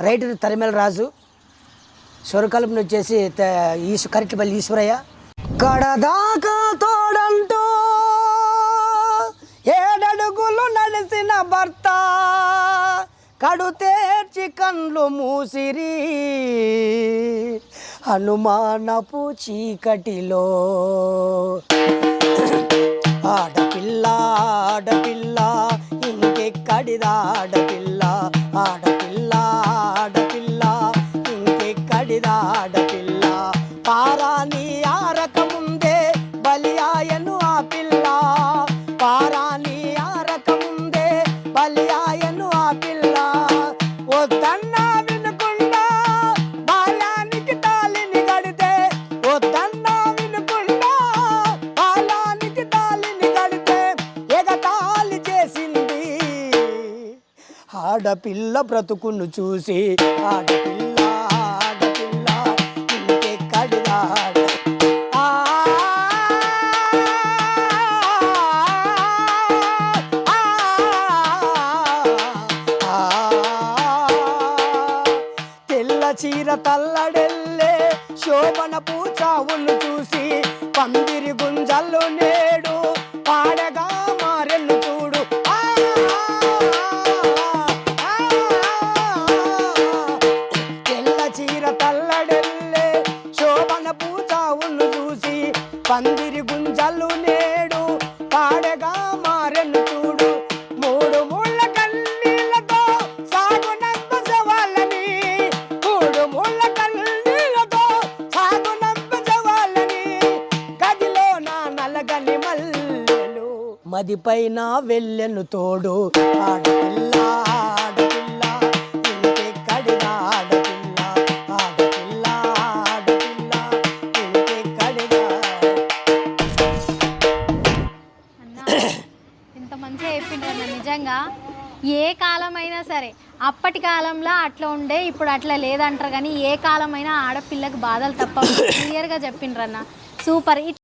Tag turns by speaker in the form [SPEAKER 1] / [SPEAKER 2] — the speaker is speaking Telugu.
[SPEAKER 1] రైట్ తరిమల రాజు. స్వరకల్పన వచ్చేసి త- ఈశ్వ ఈశ్వరయ్య. కడదాకా తోడంటూ ఏడడుగులు నడిసిన భర్త. కడుతేర్చి కండ్లు మూసిరి. హనుమానపు చీకటిలో. ఆడపిల్ల ఆడపిల్ల ఇంకెక్కడిదా ఆడపిల్ల ఆడపిల్ల ఆరకముందే బలియాయను ఆ పిల్ల. పారాని ఆరకముందే బలియాయను ఆ పిల్ల. వద్దన్నా వినకుండా బాలానికి తాలిని గడితే వద్దన్నా వినకుండా బాలానికి తాలిని కడితే. ఎగతాళి చేసింది. ఆడపిల్ల బ్రతుకును చూసి ఆడపిల్ల చీర తల్లడెల్లే శోభన పూచావులు చూసి పందిరి గుంజల్లు నేడు పాడగా మారెల్లు చూడు. తెల్ల చీర తల్లడెల్లే శోభన పూచావులు చూసి పందిరి గుంజల్లు నేడు మదిపైన వెళ్ళెను తోడు. ఆడపిల్ల ఆడపిల్ల ఆడపిల్ల. ఆడపిల్ల ఆడపిల్ల
[SPEAKER 2] ఇంత మంచిగా చెప్పిండ్రన్న నిజంగా ఏ కాలమైనా సరే అప్పటి కాలంలో అట్లా ఉండే ఇప్పుడు అట్లా లేదంటారు కానీ ఏ కాలమైనా ఆడపిల్లకి బాధలు తప్ప క్లియర్గా చెప్పిండ్రన్న సూపర్